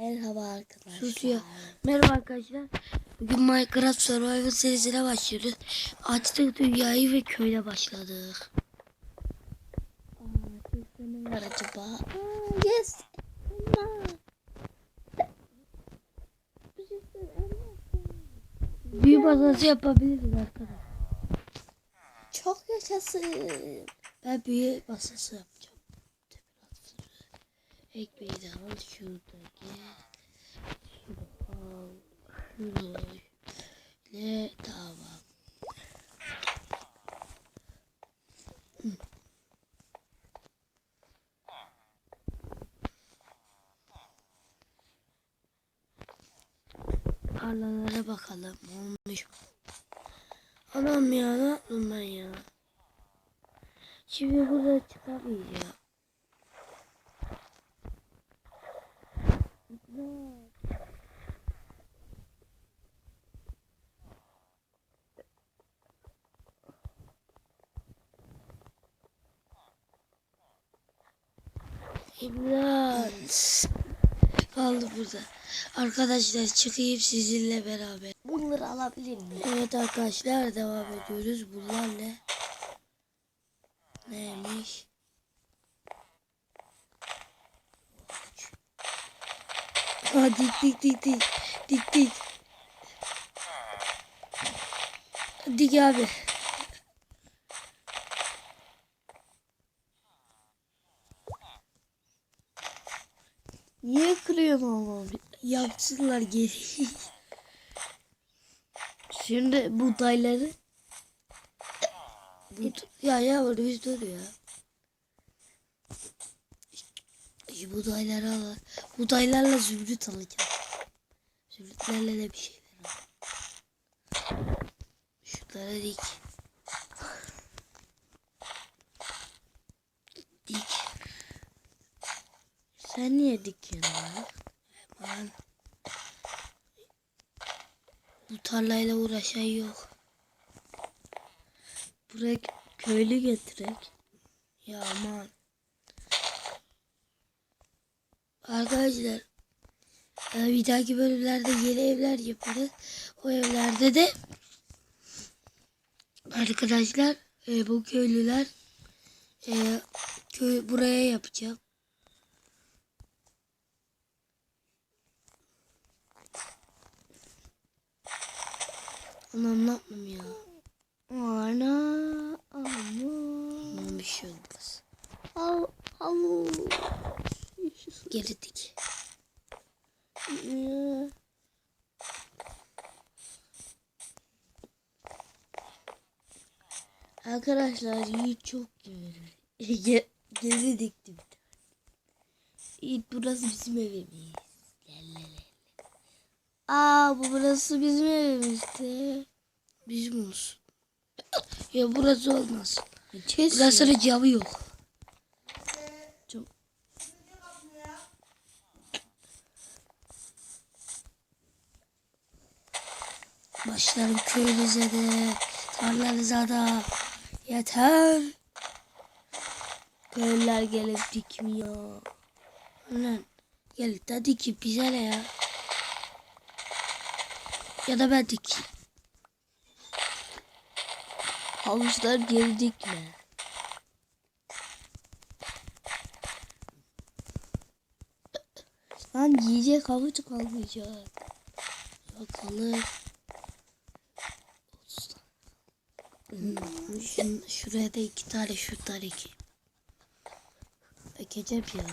Merhaba arkadaşlar. Susuyor. Merhaba arkadaşlar. Bugün Minecraft Survival serisine başlıyoruz. Açtık dünyayı ve köyde başladık. Aa, Türk'te ne var acaba? Aa, yes. Emma. Büyü masası yapabiliriz arkadaşlar. Çok yaşasın. Ben büyü masası yapacağım. Ekmeği de al şuradaki. Şunu al. Şunu. Ne tamam. Tarlalara bakalım. Olmuş mu? Anam ya ne ben ya? Şimdi burada çıkamayacağım. İmdat. Kaldı burada. Arkadaşlar çıkayım sizinle beraber. Bunları alabilir miyim? Evet arkadaşlar devam ediyoruz. Bunlar ne? Ha dik dik dik dik. Dik dik. Dik abi. Niye kırıyorsun ama? Yapsınlar geri. Şimdi buğdayları ya yavrum biz dur ya. Şu buğdayları al. Buğdaylarla zümrüt alacağım. Zümrütlerle de bir şeyler al. Şunlara dik. Dik. Sen niye dikiyorsun ya? Aman. Bu tarlayla uğraşan yok. Buraya köylü getirek. Ya aman. Arkadaşlar e, bir dahaki bölümlerde yeni evler yaparız. O evlerde de arkadaşlar e, bu köylüler e, köy buraya yapacağım. Anam ne yapmam ya? Ana. Ama. Aman bir şey olmaz. Al. Ee, Arkadaşlar Yiğit çok gelir. Ge geri dikti bir tane. Yiğit burası bizim evimiz. Lelele. Aa bu burası bizim evimizdi. Bizim olsun. Ya burası olmaz. Kesin. Burasının camı yok. Çok- Başlarım köyünüze de, tarlanıza da. Yeter. Köylüler gelip dikmiyor. Lan gel de dikip bize ne ya? Ya da ben dikeyim. Havuçlar geri dikme. Lan yiyecek havuç kalmayacak. Yok Şimdi şuraya da iki tane şu tane iki. Ekeceğim ya.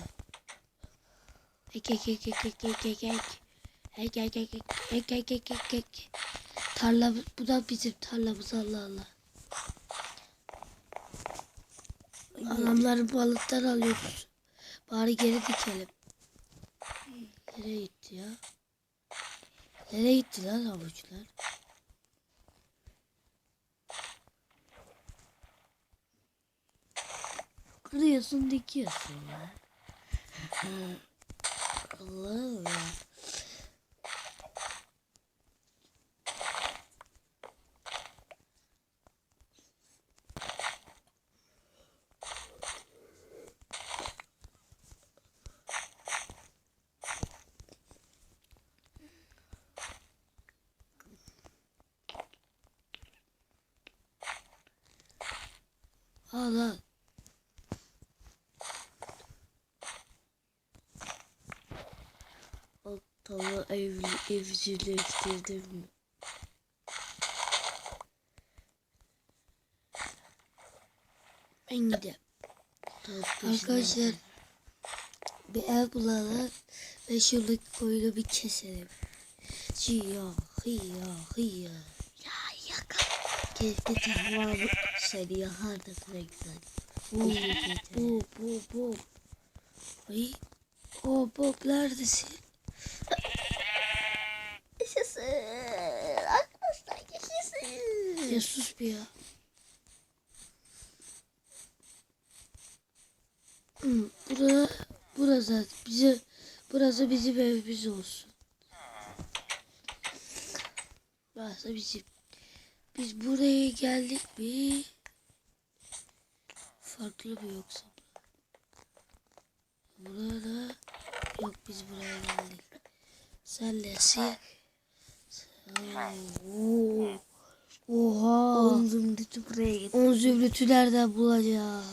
Ek ek ek ek ek ek ek ek. Ek ek ek ek ek ek ek. Tarla bu da bizim tarlamız Allah Allah. Adamları balıktan alıyoruz. Bari geri dikelim. Nereye gitti ya? Nereye gitti lan havuçlar? Zıplıyorsun dikiyorsun ya. Allah Allah. Allah. Ortalığı evli, evcilleştirdim mi? Ben gidelim. Arkadaşlar bir ev bulalım ve şuradaki koyunu bir keselim. Hıya hıya hıya. Ya yaka. Keşke tahvalı seni yakardı ne güzel. Bu bu bu bu. Ay. O Bob neredesin? Yaşasın. Arkadaşlar yaşasın. Ya sus bir ya. Hmm, Bura, burası bize, burası bizim evimiz olsun. Burası bizim. Biz buraya geldik mi? Farklı mı yoksa? Burada yok biz buraya geldik. Sen nesin? Oha. On zümrütü buraya getir. On zümrütü nereden bulacağım?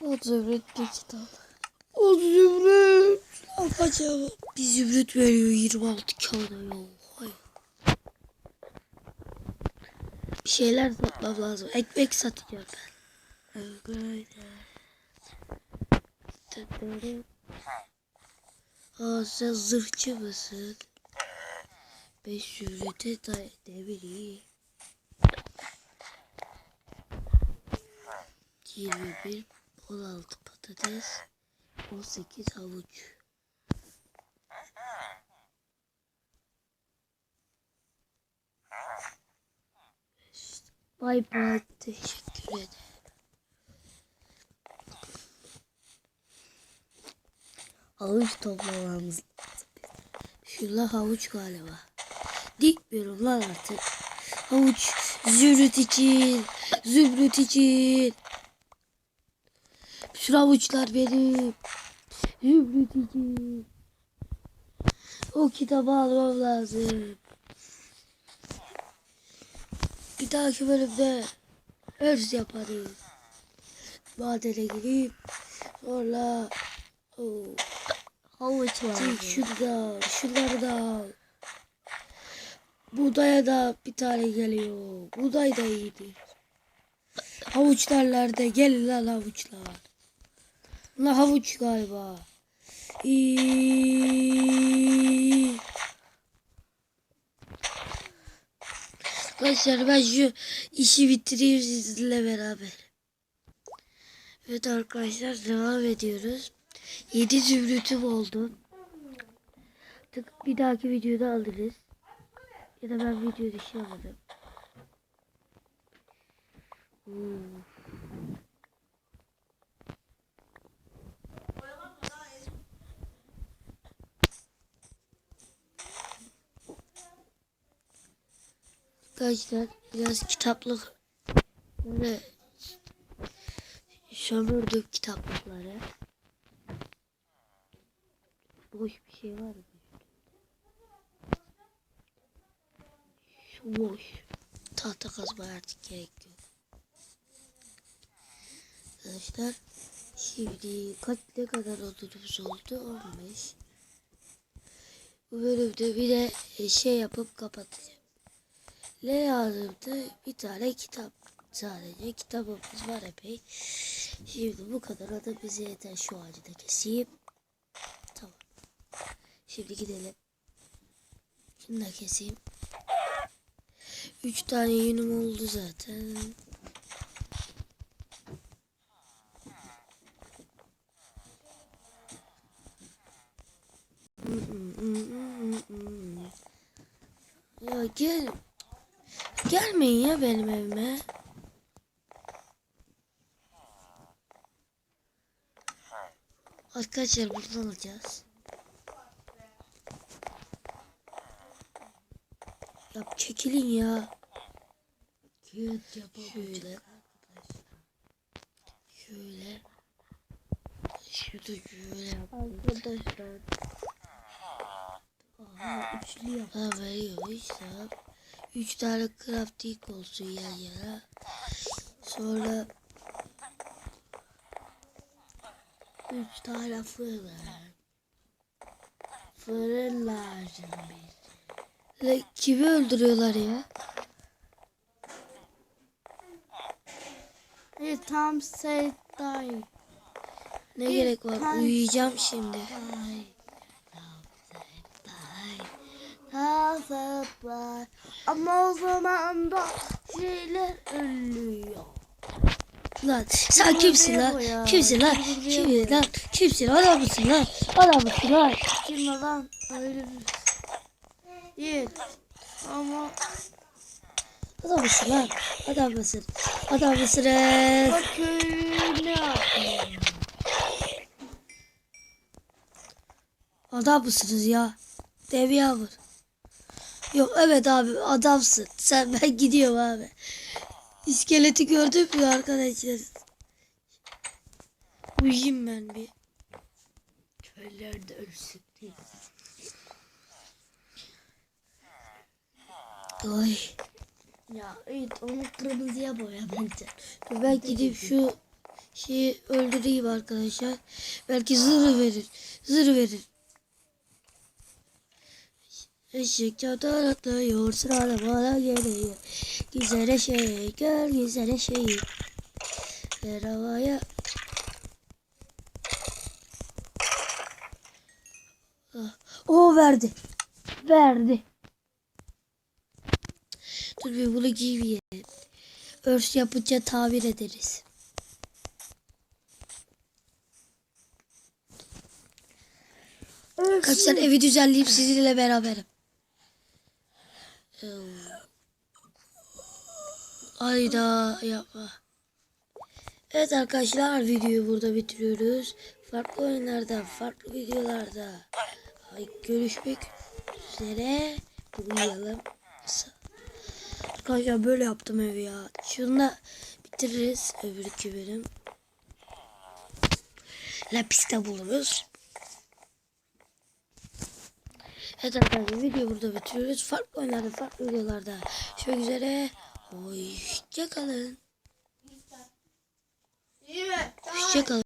O zümrütlü kitap. On zümrüt. Ne yapacağım? Bir zümrüt veriyor 26 kağıda. Hay. Bir şeyler satmam lazım. Ekmek satacağım ben. Aa sen zırhçı mısın? Beş zümrüte da ne bileyim. 21, 16 patates, 18 havuç. Bay bay teşekkür ederim. Havuç toplamamız lazım. Şunlar havuç galiba. Dikmiyorum lan artık. Havuç zümrüt için. Zümrüt için. Bütün havuçlar benim. Zümrüt için. O kitabı almam lazım. Bir dahaki bölümde hırs yaparız. Madene girip sonra o Havuç var. Şunu da al, şunları da al. Buğdaya da bir tane geliyor. Buğday da iyidir. Havuçlar nerede? Gelin lan havuçlar. Bunlar havuç galiba. Arkadaşlar ben şu işi bitireyim sizinle beraber. Evet arkadaşlar devam ediyoruz. 7 zümrütüm oldu. Artık bir dahaki videoda alırız. Ya da ben video dışı. Hmm. Arkadaşlar biraz kitaplık böyle sömürdüm kitaplıkları. Boş bir şey var mı? Boş. Tahta kazma artık gerek yok. Arkadaşlar şimdi kaç ne kadar odunumuz oldu? 15. Bu bölümde bir de e, şey yapıp kapatacağım. Ne lazımdı? Bir tane kitap. Sadece kitabımız var epey. Şimdi bu kadar da bize yeter. Şu ağacı da keseyim. Tamam. Şimdi gidelim. Şunu da keseyim. Üç tane yünüm oldu zaten. Ya gel. Gelmeyin ya benim evime. Arkadaşlar buradan alacağız. Ya çekilin ya. Kağıt. Şöyle. Şöyle. Şurada şöyle. Arkadaşlar. Aha üçlü yap. Ha veriyor işte. Üç tane crafting olsun yan yana. Sonra üç tane fırın. Fırın lazım bize. Ve kimi öldürüyorlar ya? Hey, Tom say die. Ne Bir gerek var? Uyuyacağım şimdi. Die. Ama o zaman da şeyler ölüyor. Lan sen kimsin lan? Kimsin lan? Kimsin lan? Kimsin? Adam mısın lan? Adam mısın lan? Kim lan ölürüz. Değil. Ama Adam mısın lan? Adam mısın? Adam mısınız? bak ne yapıyor? Adam mısınız ya? Dev yağmur. Yok evet abi adamsın. Sen ben gidiyorum abi. İskeleti gördün mü arkadaşlar? Uyuyayım ben bir. Çöllerde ölsün değil. Ay. Ya evet onu kırmızıya boya bence. Ben gidip şu şeyi öldüreyim arkadaşlar. Belki zırh verir. Zırh verir. Eşek çatal atlıyor sırada bana geliyor. Güzel şey gör güzel şey. Ver havaya. Ah, O verdi. Verdi. Dur bir bunu giyeyim. Örs yapınca tabir ederiz. Kaçtan evi düzenleyip sizinle beraberim. Ayda yapma. Evet arkadaşlar videoyu burada bitiriyoruz. Farklı oyunlarda, farklı videolarda görüşmek üzere. Uyuyalım. Arkadaşlar böyle yaptım evi ya. Şunu bitiririz öbür iki bölüm. Lapiste buluruz. Evet arkadaşlar videoyu burada bitiriyoruz. Farklı oyunlarda, farklı videolarda. Görüşmek üzere. Hoşçakalın. Hoşçakalın.